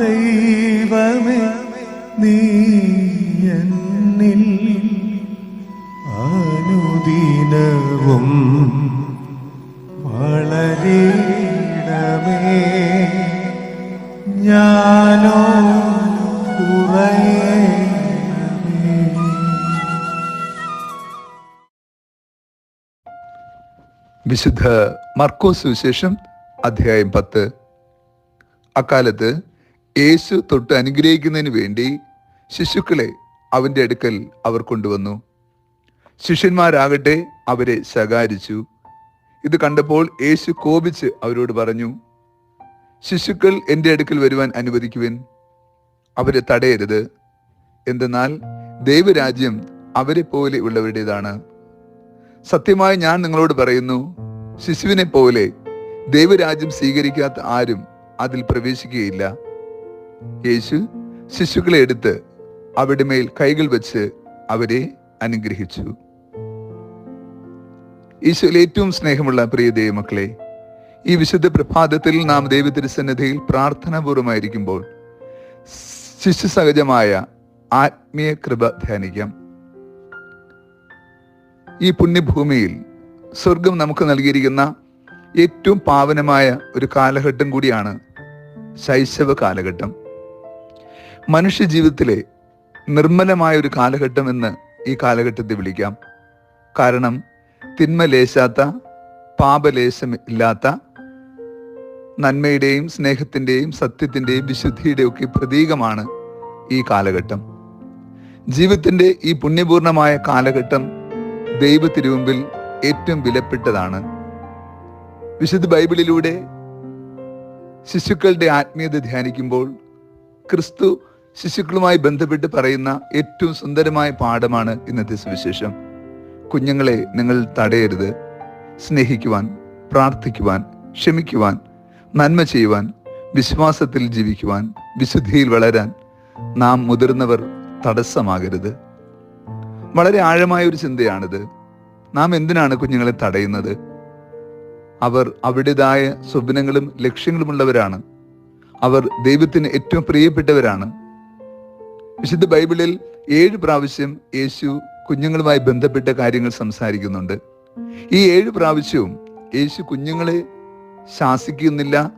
ദൈവമേ നീ എന്നിൽ അനുദിനവും വളരിടമേ ഞാനോ വിശുദ്ധ മർക്കോസ് സുവിശേഷം അധ്യായം പത്ത്. അക്കാലത്ത് യേശു തൊട്ട് അനുഗ്രഹിക്കുന്നതിന് വേണ്ടി ശിശുക്കളെ അവന്റെ അടുക്കൽ അവർ കൊണ്ടുവന്നു. ശിഷ്യന്മാരാകട്ടെ അവരെ ശകാരിച്ചു. ഇത് കണ്ടപ്പോൾ യേശു കോപിച്ച് അവരോട് പറഞ്ഞു ശിശുക്കൾ എന്റെ അടുക്കൽ വരുവാൻ അനുവദിക്കുവിൻ. അവരെ തടയരുത്. എന്തെന്നാൽ ദൈവരാജ്യം അവരെ പോലെ ഉള്ളവരുടേതാണ്. സത്യമായി ഞാൻ നിങ്ങളോട് പറയുന്നു ശിശുവിനെ പോലെ ദൈവരാജ്യം സ്വീകരിക്കാത്ത ആരും അതിൽ പ്രവേശിക്കുകയില്ല. യേശു ശിശുക്കളെ എടുത്ത് അവരുടെ മേൽ കൈകൾ വെച്ച് അവരെ അനുഗ്രഹിച്ചു. ഈശോയിൽ ഏറ്റവും സ്നേഹമുള്ള പ്രിയ ദൈവമക്കളെ ഈ വിശുദ്ധ പ്രഭാതത്തിൽ നാം ദൈവത്തിരുസന്നിധിയിൽ പ്രാർത്ഥനാപൂർവമായിരിക്കുമ്പോൾ ശിശു സഹജമായ ആത്മീയ കൃപ ധ്യാനിക്കാം. ഈ പുണ്യഭൂമിയിൽ സ്വർഗം നമുക്ക് നൽകിയിരിക്കുന്ന ഏറ്റവും പാവനമായ ഒരു കാലഘട്ടം കൂടിയാണ് ശൈശവ കാലഘട്ടം മനുഷ്യ ജീവിതത്തിലെ നിർമ്മലമായ ഒരു കാലഘട്ടം എന്ന് ഈ കാലഘട്ടത്തെ വിളിക്കാം. കാരണം തിന്മ ലേശാത്ത പാപലേശം ഇല്ലാത്ത നന്മയുടെയും സ്നേഹത്തിന്റെയും സത്യത്തിന്റെയും വിശുദ്ധിയുടെയും ഒക്കെ പ്രതീകമാണ് ഈ കാലഘട്ടം. ജീവിതത്തിന്റെ ഈ പുണ്യപൂർണമായ കാലഘട്ടം ദൈവത്തിരുമുമ്പിൽ ഏറ്റവും വിലപ്പെട്ടതാണ്. വിശുദ്ധ ബൈബിളിലൂടെ ശിശുക്കളുടെ ആത്മീയത ധ്യാനിക്കുമ്പോൾ ക്രിസ്തു ശിശുക്കളുമായി ബന്ധപ്പെട്ട് പറയുന്ന ഏറ്റവും സുന്ദരമായ പാഠമാണ് ഇന്നത്തെ സുവിശേഷം. കുഞ്ഞുങ്ങളെ നിങ്ങൾ തടയരുത്. സ്നേഹിക്കുവാൻ പ്രാർത്ഥിക്കുവാൻ ക്ഷമിക്കുവാൻ നന്മ ചെയ്യുവാൻ വിശ്വാസത്തിൽ ജീവിക്കുവാൻ വിശുദ്ധിയിൽ വളരാൻ നാം മുതിർന്നവർ തടസ്സമാകരുത്. വളരെ ആഴമായ ഒരു ചിന്തയാണിത്. നാം എന്തിനാണ് കുഞ്ഞുങ്ങളെ തടയുന്നത്? അവർ അവരുടേതായ സ്വപ്നങ്ങളും ലക്ഷ്യങ്ങളുമുള്ളവരാണ്. അവർ ദൈവത്തിന് ഏറ്റവും പ്രിയപ്പെട്ടവരാണ്. വിശുദ്ധ ബൈബിളിൽ ഏഴ് പ്രാവശ്യം യേശു കുഞ്ഞുങ്ങളുമായി ബന്ധപ്പെട്ട കാര്യങ്ങൾ സംസാരിക്കുന്നുണ്ട്. ഈ ഏഴ് പ്രാവശ്യവും യേശു കുഞ്ഞുങ്ങളെ ശാസിക്കുന്നില്ല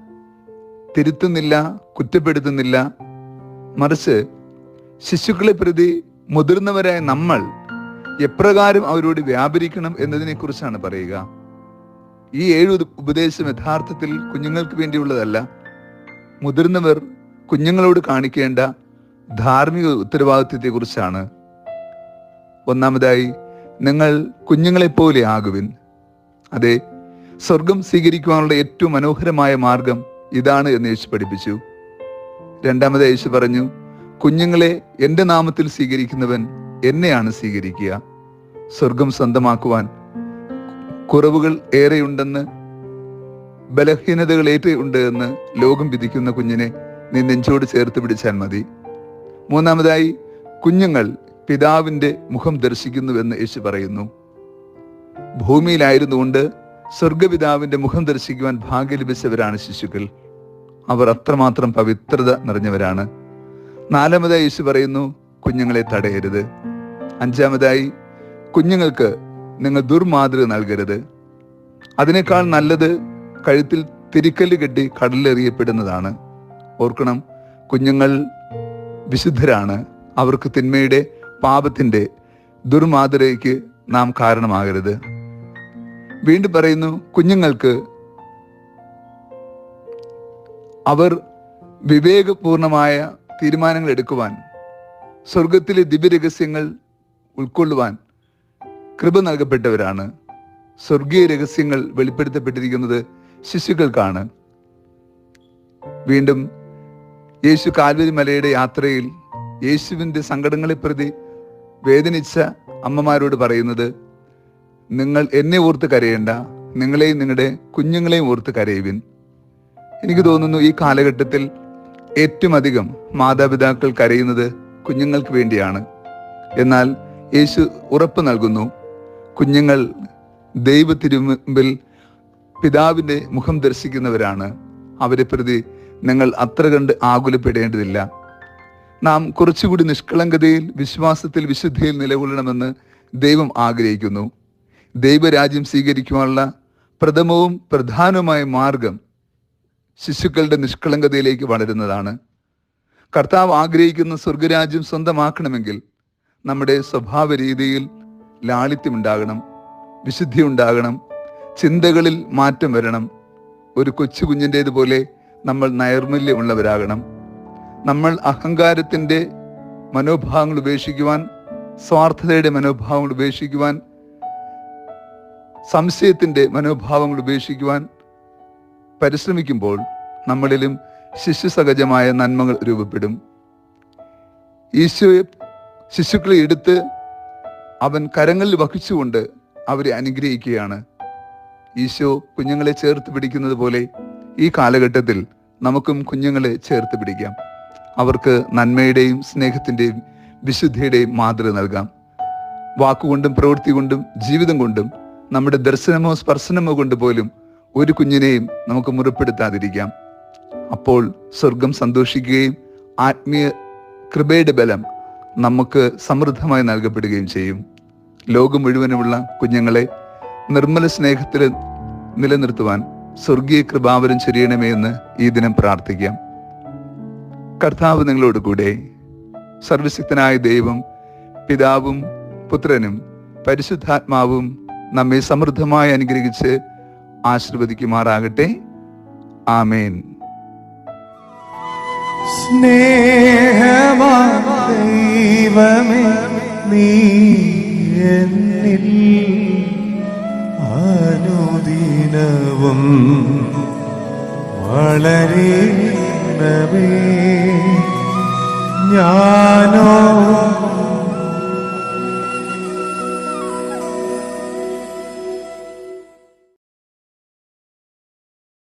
തിരുത്തുന്നില്ല കുറ്റപ്പെടുത്തുന്നില്ല. മറിച്ച് ശിശുക്കളെ പ്രതി മുതിർന്നവരായ നമ്മൾ എപ്രകാരം അവരോട് വ്യാപരിക്കണം എന്നതിനെക്കുറിച്ചാണ് പറയുക. ഈ ഏഴ് ഉപ- ഉപദേശം യഥാർത്ഥത്തിൽ കുഞ്ഞുങ്ങൾക്ക് വേണ്ടിയുള്ളതല്ല. മുതിർന്നവർ കുഞ്ഞുങ്ങളോട് കാണിക്കേണ്ട ധാർമ്മിക ഉത്തരവാദിത്വത്തെ കുറിച്ചാണ് ഒന്നാമതായി നിങ്ങൾ കുഞ്ഞുങ്ങളെപ്പോലെ ആകുവിൻ. അതെ സ്വർഗം സ്വീകരിക്കുവാനുള്ള ഏറ്റവും മനോഹരമായ മാർഗം ഇതാണ് എന്ന് യേശു പഠിപ്പിച്ചു. രണ്ടാമത് യേശു പറഞ്ഞു കുഞ്ഞുങ്ങളെ എന്റെ നാമത്തിൽ സ്വീകരിക്കുന്നവൻ എന്നെയാണ് സ്വീകരിക്കുക. സ്വർഗം സ്വന്തമാക്കുവാൻ കുറവുകൾ ഏറെയുണ്ടെന്ന് ബലഹീനതകൾ ഏറെ ഉണ്ട് എന്ന് ലോകം വിധിക്കുന്ന കുഞ്ഞിനെ നീ നെഞ്ചോട് ചേർത്ത് പിടിച്ചാൽ മതി. മൂന്നാമതായി കുഞ്ഞുങ്ങൾ പിതാവിന്റെ മുഖം ദർശിക്കുന്നുവെന്ന് യേശു പറയുന്നു. ഭൂമിയിലായിരുന്നുകൊണ്ട് സ്വർഗപിതാവിന്റെ മുഖം ദർശിക്കുവാൻ ഭാഗ്യം ലഭിച്ചവരാണ് ശിശുക്കൾ. അവർ അത്രമാത്രം പവിത്രത നിറഞ്ഞവരാണ്. നാലാമതായി യേശു പറയുന്നു കുഞ്ഞുങ്ങളെ തടയരുത്. അഞ്ചാമതായി കുഞ്ഞുങ്ങൾക്ക് നിങ്ങൾ ദുർമാതൃക നൽകരുത്. അതിനേക്കാൾ നല്ലത് കഴുത്തിൽ തിരിക്കല്ല് കെട്ടി കടലിലെറിയപ്പെടുന്നതാണ്. ഓർക്കണം കുഞ്ഞുങ്ങൾ വിശുദ്ധരാണ്. അവർക്ക് തിന്മയുടെ പാപത്തിന്റെ ദുർമാതൃകയ്ക്ക് നാം കാരണമാകരുത്. വീണ്ടും പറയുന്നു കുഞ്ഞുങ്ങൾക്ക് അവർ വിവേകപൂർണമായ തീരുമാനങ്ങൾ എടുക്കുവാൻ സ്വർഗത്തിലെ ദിവ്യരഹസ്യങ്ങൾ ഉൾക്കൊള്ളുവാൻ കൃപ നൽകപ്പെട്ടവരാണ്. സ്വർഗീയ രഹസ്യങ്ങൾ വെളിപ്പെടുത്തപ്പെട്ടിരിക്കുന്നത് ശിശുക്കൾക്കാണ്. വീണ്ടും യേശു കാൽവരി മലയുടെ യാത്രയിൽ യേശുവിന്റെ സങ്കടങ്ങളെ പ്രതി വേദനിച്ച അമ്മമാരോട് പറയുന്നത് നിങ്ങൾ എന്നെ ഓർത്ത് കരയേണ്ട നിങ്ങളെയും നിങ്ങളുടെ കുഞ്ഞുങ്ങളെയും ഓർത്ത് കരയുവിൻ. എനിക്ക് തോന്നുന്നു ഈ കാലഘട്ടത്തിൽ ഏറ്റവും അധികം മാതാപിതാക്കൾ കരയുന്നത് കുഞ്ഞുങ്ങൾക്ക് വേണ്ടിയാണ്. എന്നാൽ യേശു ഉറപ്പ് നൽകുന്നു കുഞ്ഞുങ്ങൾ ദൈവത്തിരുമ്പിൽ പിതാവിന്റെ മുഖം ദർശിക്കുന്നവരാണ്. അവരെ പ്രതി നിങ്ങൾ അത്ര കണ്ട് ആകുലപ്പെടേണ്ടതില്ല. നാം കുറച്ചുകൂടി നിഷ്കളങ്കതയിൽ വിശ്വാസത്തിൽ വിശുദ്ധിയിൽ നിലകൊള്ളണമെന്ന് ദൈവം ആഗ്രഹിക്കുന്നു. ദൈവരാജ്യം സ്വീകരിക്കുവാനുള്ള പ്രഥമവും പ്രധാനവുമായ മാർഗം ശിശുക്കളുടെ നിഷ്കളങ്കതയിലേക്ക് വളരുന്നതാണ്. കർത്താവ് ആഗ്രഹിക്കുന്ന സ്വർഗരാജ്യം സ്വന്തമാക്കണമെങ്കിൽ നമ്മുടെ സ്വഭാവ രീതിയിൽ ലാളിത്യമുണ്ടാകണം വിശുദ്ധി ഉണ്ടാകണം ചിന്തകളിൽ മാറ്റം വരണം. ഒരു കൊച്ചു കുഞ്ഞിന്റേതുപോലെ നമ്മൾ നൈർമല്യമുള്ളവരാകണം. നമ്മൾ അഹങ്കാരത്തിന്റെ മനോഭാവങ്ങൾ ഉപേക്ഷിക്കുവാൻ സ്വാർത്ഥതയുടെ മനോഭാവങ്ങൾ ഉപേക്ഷിക്കുവാൻ സംശയത്തിന്റെ മനോഭാവങ്ങൾ ഉപേക്ഷിക്കുവാൻ പരിശ്രമിക്കുമ്പോൾ നമ്മളിലും ശിശുസഹജമായ നന്മകൾ രൂപപ്പെടും. ഈശോയെ ശിശുക്കളെ എടുത്ത് അവൻ കരങ്ങളിൽ വഹിച്ചുകൊണ്ട് അവരെ അനുഗ്രഹിക്കുകയാണ്. ഈശോ കുഞ്ഞുങ്ങളെ ചേർത്ത് പിടിക്കുന്നത് പോലെ ഈ കാലഘട്ടത്തിൽ നമുക്കും കുഞ്ഞുങ്ങളെ ചേർത്ത് പിടിക്കാം. അവർക്ക് നന്മയുടെയും സ്നേഹത്തിന്റെയും വിശുദ്ധിയുടെയും മാതൃക നൽകാം. വാക്കുകൊണ്ടും പ്രവൃത്തി കൊണ്ടും ജീവിതം കൊണ്ടും നമ്മുടെ ദർശനമോ സ്പർശനമോ കൊണ്ട് പോലും ഒരു കുഞ്ഞിനെയും നമുക്ക് മുറിപ്പെടുത്താതിരിക്കാം. അപ്പോൾ സ്വർഗം സന്തോഷിക്കുകയും ആത്മീയ കൃപയുടെ ബലം നമുക്ക് സമൃദ്ധമായി നൽകപ്പെടുകയും ചെയ്യും. ലോകം മുഴുവനുമുള്ള കുഞ്ഞുങ്ങളെ നിർമ്മല സ്നേഹത്തിൽ നിലനിർത്തുവാൻ സ്വർഗീയ കൃപാവരം ചൊരിയണമേ എന്ന് ഈ ദിനം പ്രാർത്ഥിക്കാം. കർത്താവ് നിങ്ങളോട് കൂടെ സർവശക്തനായ ദൈവം പിതാവും പുത്രനും പരിശുദ്ധാത്മാവും നമ്മെ സമൃദ്ധമായി അനുഗ്രഹിച്ച് ആശീർവദിക്കുമാറാകട്ടെ. ആമേൻ. സ്നേഹമാ നീ എന്നിൽ അനുദിനവും നവേ ഞാനോ